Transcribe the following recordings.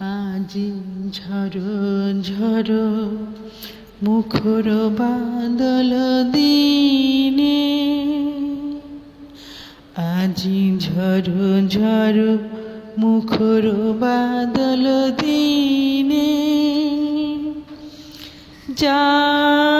আজি ঝড় ঝড় মুখর বাদল দিনে। আজি ঝড় ঝড় মুখর বাদল দিনে। জানি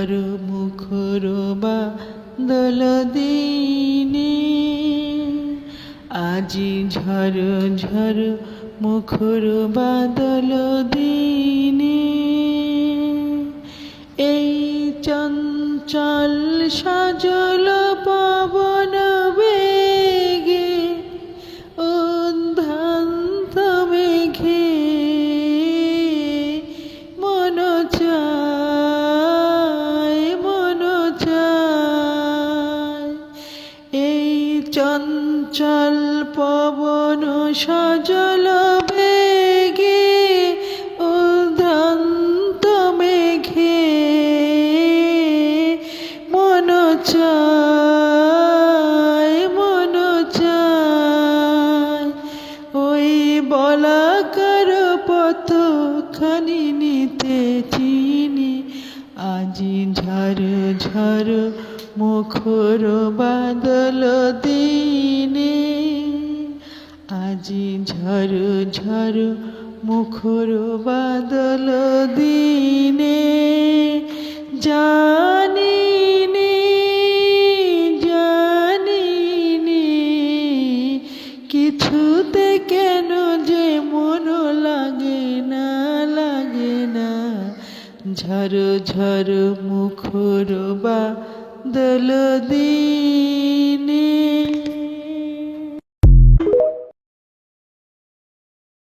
ঝড় মুখর বাদল দিনে আজি ঝড় ঝড় মুখর বাদল দিনে এই চঞ্চল সজল পবন চঞ্চল পবন সজল বেগে উদন্ত মেঘে মন চায় মন চায় ওই বলাকার পথ খানি নিতে চিনি, আজি ঝড় ঝড় মুখর বাদল দিনে, আজি ঝড় ঝড় মুখর বাদল দিনে জানি জানি কিছুতে কেন যে মন লাগে না লাগে না। ঝড় ঝড় মুখর বাদল দিনে।